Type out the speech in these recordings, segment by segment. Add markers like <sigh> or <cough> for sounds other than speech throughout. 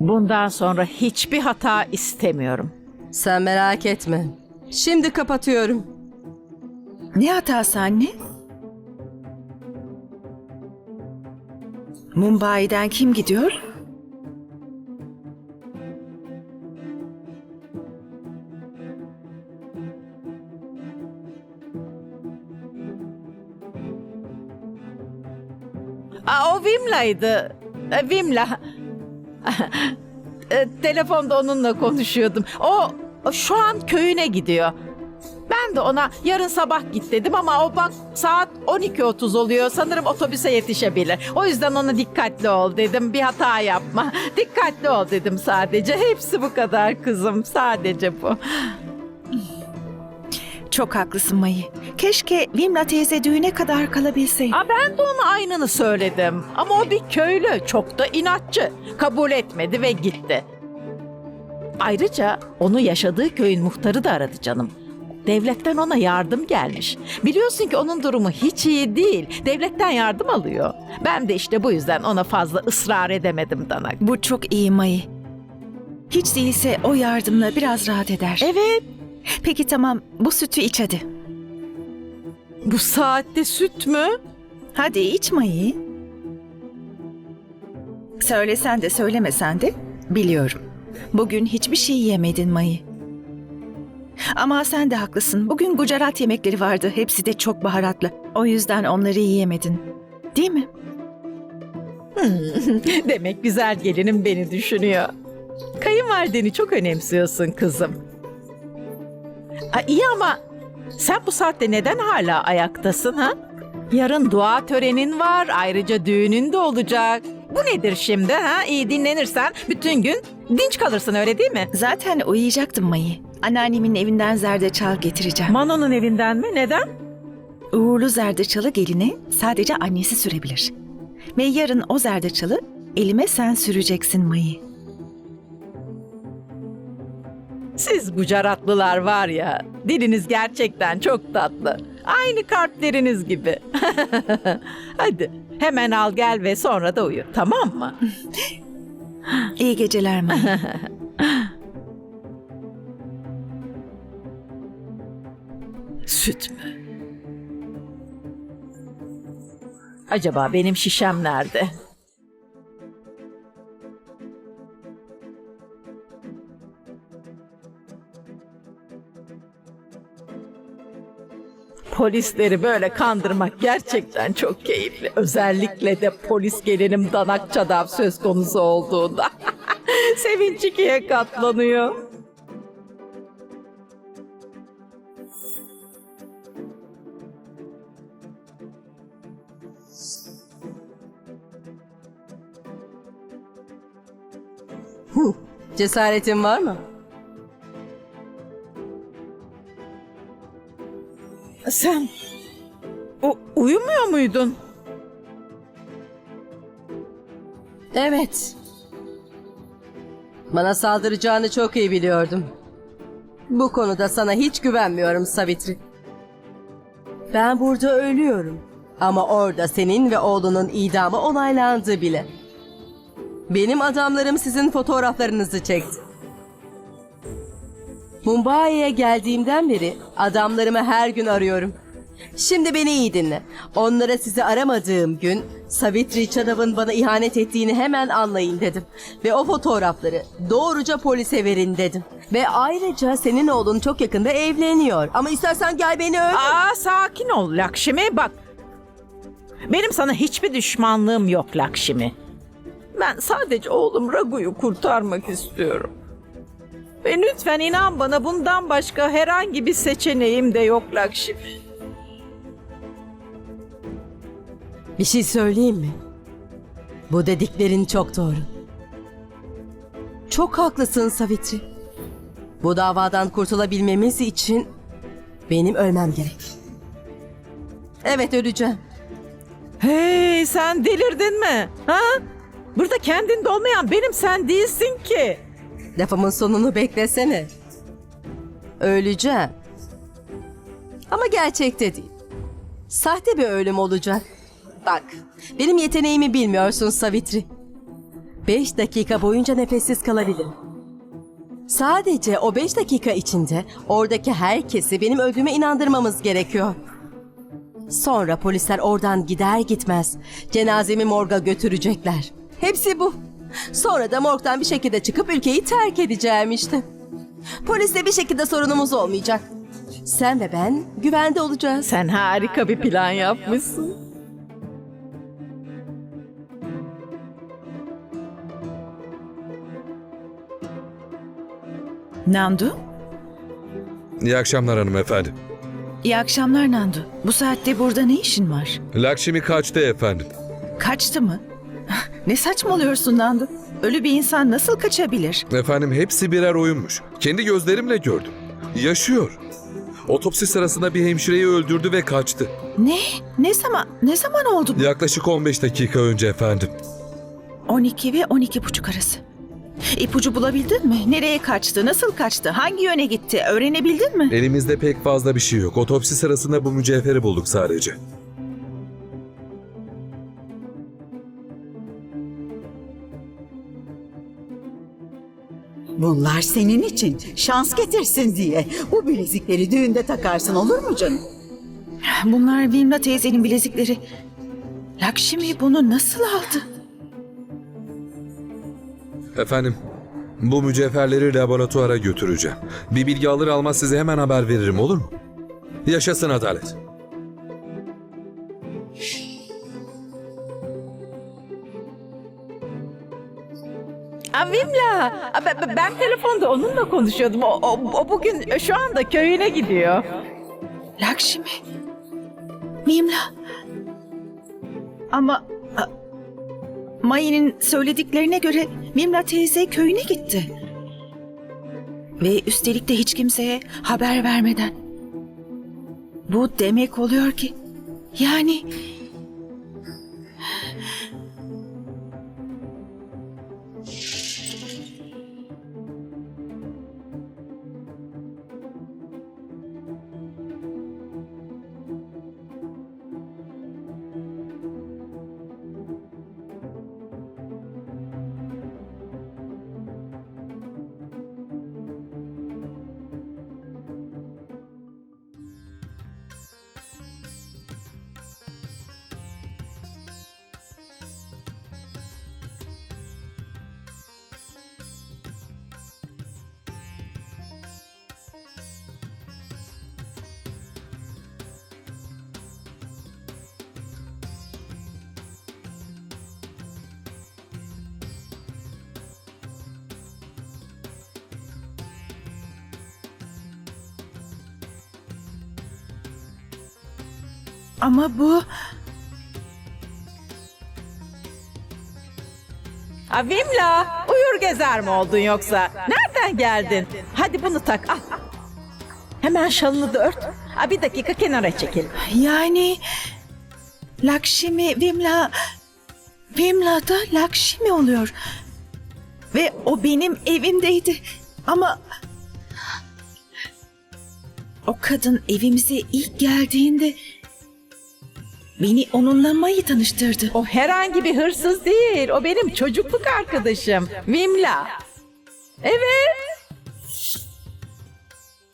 Bundan sonra hiçbir hata istemiyorum. Sen merak etme. Şimdi kapatıyorum. Ne hatası anne? Mumbai'den kim gidiyor? Aa, o Vimla'ydı. E, Vimla. <laughs> E, Telefonda onunla konuşuyordum. O, şu an köyüne gidiyor. Ben de ona yarın sabah git dedim ama o bak saat 12.30 oluyor. Sanırım otobüse yetişebilir. O yüzden ona dikkatli ol dedim. Bir hata yapma. <laughs> Dikkatli ol dedim sadece. Hepsi bu kadar kızım. Sadece bu. Çok haklısın Mayı. Keşke Vimla teyze düğüne kadar kalabilseydi. Aa, ben de ona aynını söyledim. Ama o bir köylü. Çok da inatçı. Kabul etmedi ve gitti. Ayrıca onu yaşadığı köyün muhtarı da aradı canım. Devletten ona yardım gelmiş. Biliyorsun ki onun durumu hiç iyi değil. Devletten yardım alıyor. Ben de işte bu yüzden ona fazla ısrar edemedim Danak. Bu çok iyi Mayı. Hiç değilse o yardımla biraz rahat eder. Evet, Peki tamam bu sütü iç hadi. bu saatte süt mü? Hadi iç Mayı. Söylesen de söylemesen de biliyorum. Bugün hiçbir şey yemedin Mayı. Ama sen de haklısın. Bugün Gujarat yemekleri vardı. Hepsi de çok baharatlı. O yüzden onları yiyemedin. Değil mi? <laughs> Demek güzel gelinim beni düşünüyor. Kayınvalideni çok önemsiyorsun kızım. Ha, iyi ama sen bu saatte neden hala ayaktasın ha? Yarın dua törenin var, ayrıca düğünün de olacak. Bu nedir şimdi ha? İyi dinlenirsen bütün gün dinç kalırsın öyle değil mi? Zaten uyuyacaktım Mayı. Anneannemin evinden zerdeçal getireceğim. Mano'nun evinden mi? Neden? Uğurlu zerdeçalı geline sadece annesi sürebilir. Ve yarın o zerdeçalı elime sen süreceksin Mayı. Siz Gujaratlılar var ya, diliniz gerçekten çok tatlı. Aynı kalpleriniz gibi. <laughs> Hadi hemen al gel ve sonra da uyu tamam mı? <laughs> İyi geceler Mayı. <laughs> Süt mü? Acaba benim şişem nerede? Polisleri böyle kandırmak gerçekten çok keyifli. Özellikle de polis gelinim danak çadav söz konusu olduğunda. <laughs> Sevinç ikiye katlanıyor. Cesaretin var mı? Sen u- uyumuyor muydun? Evet. Bana saldıracağını çok iyi biliyordum. Bu konuda sana hiç güvenmiyorum Savitri. Ben burada ölüyorum. Ama orada senin ve oğlunun idamı onaylandı bile. Benim adamlarım sizin fotoğraflarınızı çekti. Mumbai'ye geldiğimden beri adamlarımı her gün arıyorum. Şimdi beni iyi dinle. Onlara sizi aramadığım gün Savitri Çadav'ın bana ihanet ettiğini hemen anlayın dedim. Ve o fotoğrafları doğruca polise verin dedim. Ve ayrıca senin oğlun çok yakında evleniyor. Ama istersen gel beni öldür. Aa sakin ol Lakşimi bak. Benim sana hiçbir düşmanlığım yok Lakşimi. Ben sadece oğlum Ragu'yu kurtarmak istiyorum. Ve lütfen inan bana bundan başka herhangi bir seçeneğim de yok Lakşimi. Bir şey söyleyeyim mi? Bu dediklerin çok doğru. Çok haklısın Savitri. Bu davadan kurtulabilmemiz için benim ölmem gerek. Evet öleceğim. Hey sen delirdin mi? Ha? Burada kendinde olmayan benim sen değilsin ki. Lafımın sonunu beklesene. Öleceğim. Ama gerçekte değil. Sahte bir ölüm olacak. Bak, benim yeteneğimi bilmiyorsun Savitri. 5 dakika boyunca nefessiz kalabilirim. Sadece o 5 dakika içinde oradaki herkesi benim öldüğüme inandırmamız gerekiyor. Sonra polisler oradan gider gitmez cenazemi morga götürecekler. Hepsi bu. Sonra da morgdan bir şekilde çıkıp ülkeyi terk edeceğim işte. Polisle bir şekilde sorunumuz olmayacak. Sen ve ben güvende olacağız. Sen harika bir plan yapmışsın. Nandu? İyi akşamlar hanımefendi. İyi akşamlar Nandu. Bu saatte burada ne işin var? Lakşmi kaçtı efendim. Kaçtı mı? Ne saçmalıyorsun Nandu? Ölü bir insan nasıl kaçabilir? Efendim hepsi birer oyunmuş. Kendi gözlerimle gördüm. Yaşıyor. Otopsi sırasında bir hemşireyi öldürdü ve kaçtı. Ne? Ne zaman? Ne zaman oldu bu? Yaklaşık 15 dakika önce efendim. 12 ve 12 buçuk arası. İpucu bulabildin mi? Nereye kaçtı? Nasıl kaçtı? Hangi yöne gitti? Öğrenebildin mi? Elimizde pek fazla bir şey yok. Otopsi sırasında bu mücevheri bulduk sadece. Bunlar senin için şans getirsin diye. Bu bilezikleri düğünde takarsın olur mu canım? Bunlar Vimla teyzenin bilezikleri. Lakşmi bunu nasıl aldı? Efendim, bu mücevherleri laboratuvara götüreceğim. Bir bilgi alır almaz size hemen haber veririm olur mu? Yaşasın adalet. Aa, ben, ben- telefonda onunla konuşuyordum. O, o, o bugün şu anda köyüne gidiyor. Lakşmi. Vimla. Ama a, Mayı'nın söylediklerine göre Vimla teyze köyüne gitti. Ve üstelik de hiç kimseye haber vermeden. Bu demek oluyor ki yani ama bu Aa, Vimla, uyur gezer mi oldun yoksa? Nereden geldin? Hadi bunu tak, al. Hemen şalını da ört. Aa, bir dakika kenara çekil. yani Lakşmi Vimla Vimla da Lakşmi oluyor. Ve o benim evimdeydi. Ama o kadın evimize ilk geldiğinde beni onunla Mayı tanıştırdı. O herhangi bir hırsız değil. O benim çocukluk arkadaşım. Vimla. Evet.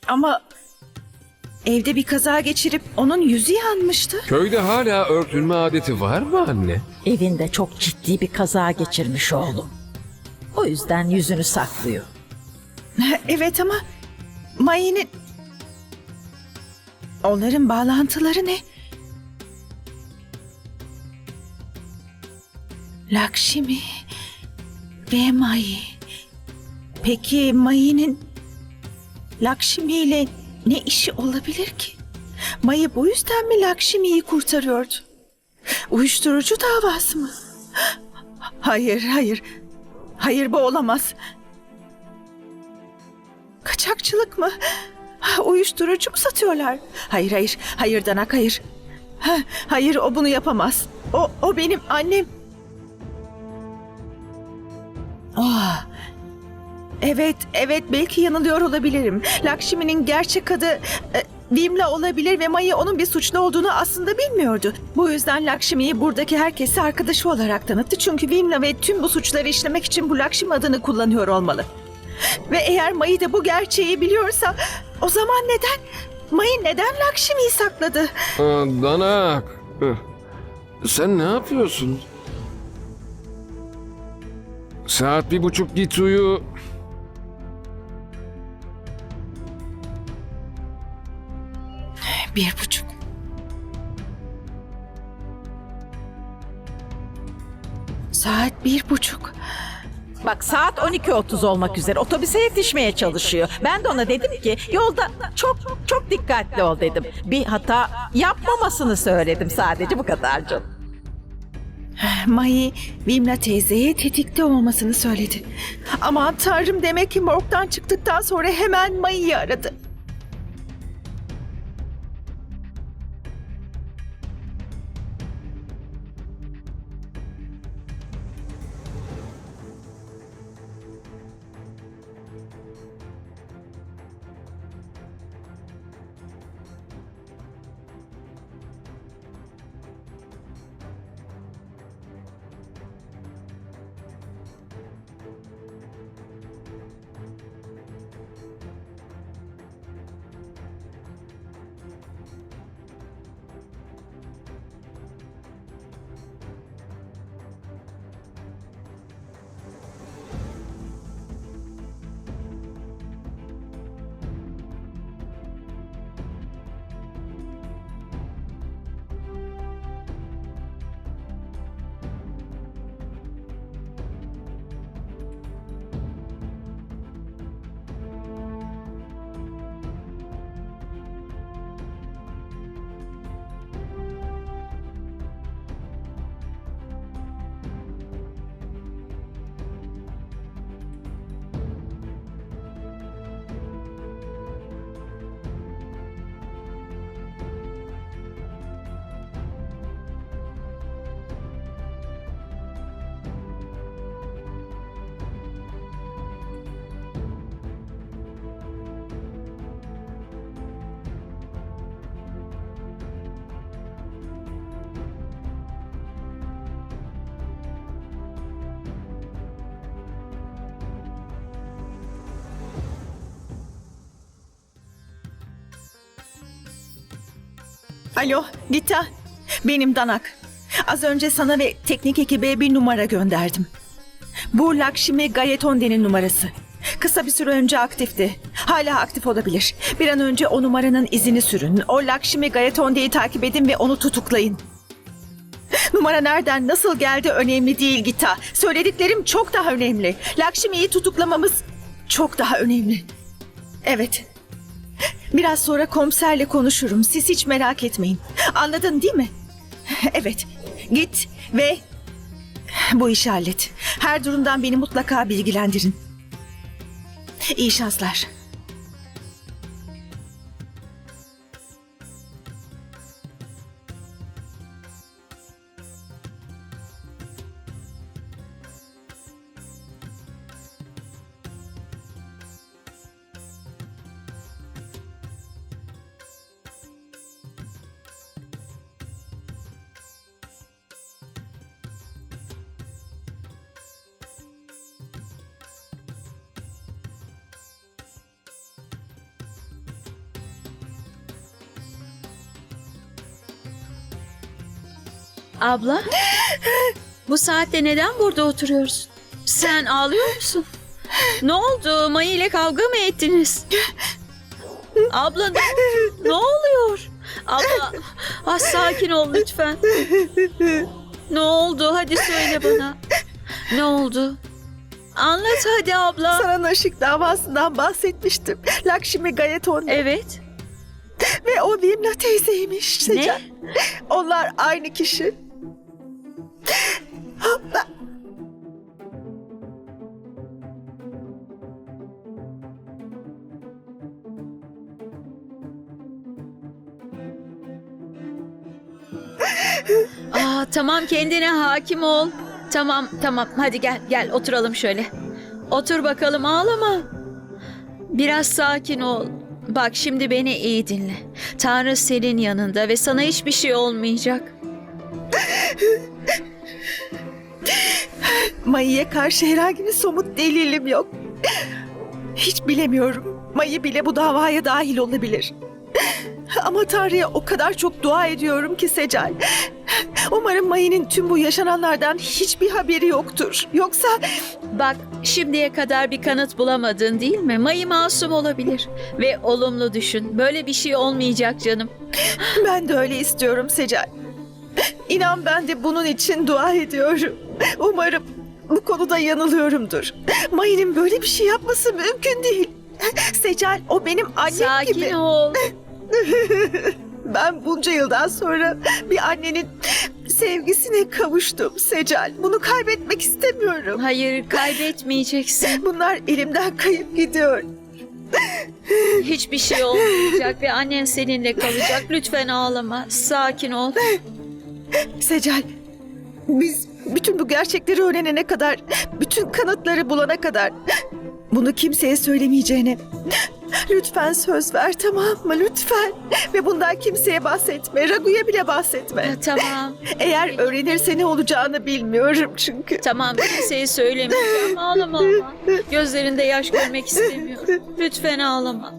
Ama evde bir kaza geçirip onun yüzü yanmıştı. Köyde hala örtünme adeti var mı anne? Evinde çok ciddi bir kaza geçirmiş oğlum. O yüzden yüzünü saklıyor. Evet ama Mayı'nın... Onların bağlantıları ne? Lakşmi ve Mayı. Peki Mayı'nın Lakşmi ile ne işi olabilir ki? Mayı bu yüzden mi Lakşmi'yi kurtarıyordu? Uyuşturucu davası mı? Hayır, hayır. Hayır bu olamaz. Kaçakçılık mı? Uyuşturucu mu satıyorlar? Hayır hayır. Hayır Danak hayır. Ha, hayır o bunu yapamaz. O, o benim annem. Evet, evet belki yanılıyor olabilirim. Lakşmi'nin gerçek adı e, Vimla olabilir ve Mayı onun bir suçlu olduğunu aslında bilmiyordu. Bu yüzden Lakshmi'yi buradaki herkese arkadaşı olarak tanıttı. Çünkü Vimla ve tüm bu suçları işlemek için bu Lakshmi adını kullanıyor olmalı. Ve eğer Mayı da bu gerçeği biliyorsa o zaman neden? Mayı neden Lakshmi'yi sakladı? Danak. Sen ne yapıyorsun? Saat bir buçuk git uyu. Bir buçuk. Saat bir buçuk. Bak saat 12.30 olmak üzere otobüse yetişmeye çalışıyor. Ben de ona dedim ki yolda çok çok dikkatli ol dedim. Bir hata yapmamasını söyledim sadece bu kadar canım. Mayı, Vimla teyzeye tetikte olmasını söyledi. Aman tanrım demek ki morgdan çıktıktan sonra hemen Mayı'yı aradı. Alo, Gita. Benim Danak. Az önce sana ve teknik ekibe bir numara gönderdim. Bu Lakshmi Gayetonde'nin numarası. Kısa bir süre önce aktifti. Hala aktif olabilir. Bir an önce o numaranın izini sürün. O Lakshmi Gayetonde'yi takip edin ve onu tutuklayın. Numara nereden, nasıl geldi önemli değil Gita. Söylediklerim çok daha önemli. Lakshmi'yi tutuklamamız çok daha önemli. Evet. Biraz sonra komiserle konuşurum. Siz hiç merak etmeyin. Anladın değil mi? Evet. Git ve bu işi hallet. Her durumdan beni mutlaka bilgilendirin. İyi şanslar. Abla, bu saatte neden burada oturuyorsun? Sen ağlıyor musun? Ne oldu? Mayı ile kavga mı ettiniz? Abla ne, ne oluyor? Abla, ah, sakin ol lütfen. Ne oldu? Hadi söyle bana. Ne oldu? Anlat hadi abla. Sana Naşik davasından bahsetmiştim. Lakshmi Gayeton Evet. ve o Vimla teyzeymiş. Ne? Onlar aynı kişi. Tamam kendine hakim ol. Tamam tamam hadi gel gel oturalım şöyle. Otur bakalım ağlama. Biraz sakin ol. Bak şimdi beni iyi dinle. Tanrı senin yanında ve sana hiçbir şey olmayacak. Mayı'ya karşı herhangi bir somut delilim yok. Hiç bilemiyorum. Mayı bile bu davaya dahil olabilir. Ama Tanrı'ya o kadar çok dua ediyorum ki Secal. Umarım Mayı'nın tüm bu yaşananlardan hiçbir haberi yoktur. Yoksa Bak şimdiye kadar bir kanıt bulamadın değil mi? Mayı masum olabilir. Ve olumlu düşün. Böyle bir şey olmayacak canım. ben de öyle istiyorum Secal. İnan ben de bunun için dua ediyorum. Umarım bu konuda yanılıyorumdur. Mayı'nın böyle bir şey yapması mümkün değil. Secal o benim annem Sakin gibi. ol. <laughs> Ben bunca yıldan sonra bir annenin sevgisine kavuştum Secal. Bunu kaybetmek istemiyorum. Hayır kaybetmeyeceksin. <laughs> Bunlar elimden kayıp gidiyor. Hiçbir şey olmayacak ve annen seninle kalacak. Lütfen ağlama. Sakin ol. Secal, biz bütün bu gerçekleri öğrenene kadar, bütün kanıtları bulana kadar bunu kimseye söylemeyeceğine lütfen söz ver tamam mı lütfen ve bundan kimseye bahsetme Ragu'ya bile bahsetme Ha, tamam. eğer öğrenirse ne olacağını bilmiyorum çünkü Tamam kimseye söylemeyeceğim. Ağlama ama. Gözlerinde yaş görmek istemiyorum. Lütfen ağlama.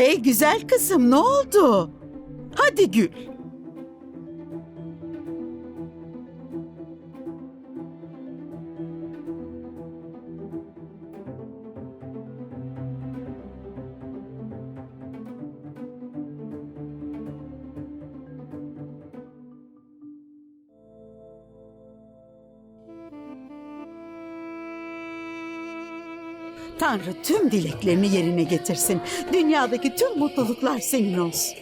Hey güzel kızım ne oldu? Hadi gül. Tanrı tüm dileklerini yerine getirsin. Dünyadaki tüm mutluluklar senin olsun.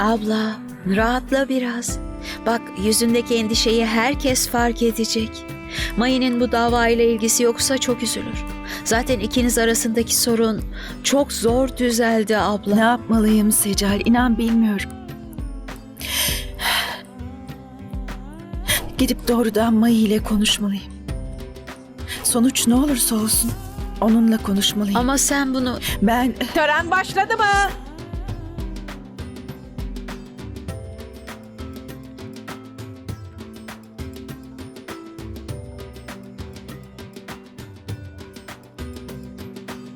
Abla rahatla biraz. Bak yüzündeki endişeyi herkes fark edecek. Mayı'nın bu davayla ilgisi yoksa çok üzülür. Zaten ikiniz arasındaki sorun çok zor düzeldi abla. ne yapmalıyım Secal inan bilmiyorum. Gidip doğrudan Mayı ile konuşmalıyım. Sonuç ne olursa olsun onunla konuşmalıyım. Ama sen bunu ben Tören başladı mı?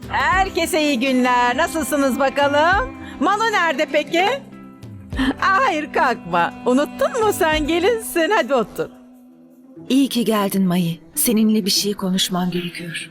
Herkese iyi günler. Nasılsınız bakalım? Manu nerede peki? Aa, <laughs> hayır kalkma. Unuttun mu sen gelinsin? Hadi otur. iyi ki geldin Mayı. Seninle bir şey konuşmam gerekiyor.